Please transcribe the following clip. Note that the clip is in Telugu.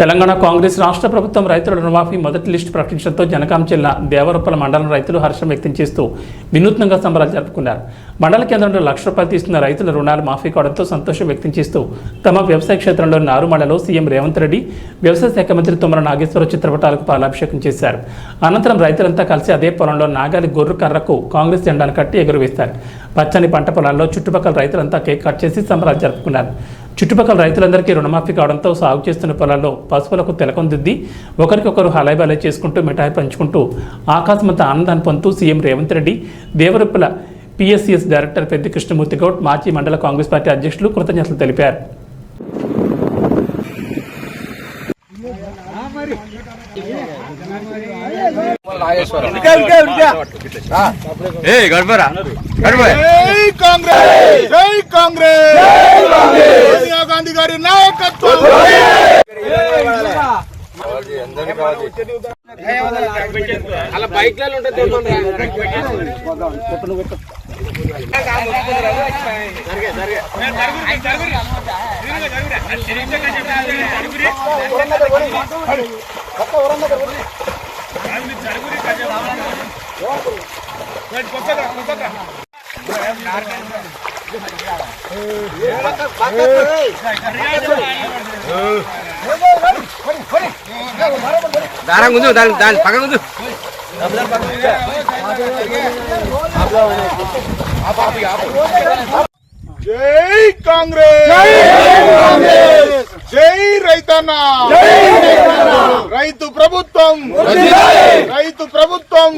తెలంగాణ కాంగ్రెస్ రాష్ట్ర ప్రభుత్వం రైతుల రుణమాఫీ మొదటి లిస్టు ప్రకటించడంతో జనకాం జిల్లా దేవరపల మండలం రైతులు హర్షం వ్యక్తం చేస్తూ వినూత్నంగా సంబరాలు జరుపుకున్నారు. మండల కేంద్రంలో లక్ష రూపాయలు తీసుకున్న రైతుల రుణాలు మాఫీ కావడంతో సంతోషం వ్యక్తం చేస్తూ తమ వ్యవసాయ క్షేత్రంలో నారుమలలో సీఎం రేవంత్ రెడ్డి వ్యవసాయ శాఖ మంత్రి తుమ్మల నాగేశ్వర చిత్రపటాలకు పాలాభిషేకం చేశారు. అనంతరం రైతులంతా కలిసి అదే పొలంలో నాగాలి గొర్రు కర్రకు కాంగ్రెస్ జెండాను కట్టి ఎగురవేస్తారు. పచ్చని పంట పొలాల్లో చుట్టుపక్కల రైతులంతా కేక్ కట్ చేసి సంబరాలు జరుపుకున్నారు. చుట్టుపక్కల రైతులందరికీ రుణమాఫీ కావడంతో సాగు చేస్తున్న పొలాల్లో పశువులకు తిలకం దిద్ది ఒకరికొకరు హలాయిబాలై చేసుకుంటూ మిఠాయి పంచుకుంటూ ఆకాశమంత ఆనందాన్ని పొందుతూ CM Revanth Reddy Devaruppula PSCS director Peddi Krishnamurthy Goud మాజీ మండల కాంగ్రెస్ పార్టీ అధ్యక్షులు కృతజ్ఞతలు తెలిపారు. ఏ గడపరా. గడప జై కాంగ్రెస్ జై కాంగ్రెస్ సోనియా గాంధీ గారి నాయకత్వం దారం గుంజు దాని దాని పక్కన గుంజు. జై కాంగ్రెస్! జై రైతన్న! రైతు ప్రభుత్వం! రైతు ప్రభుత్వం! రైతు ప్రభుత్వం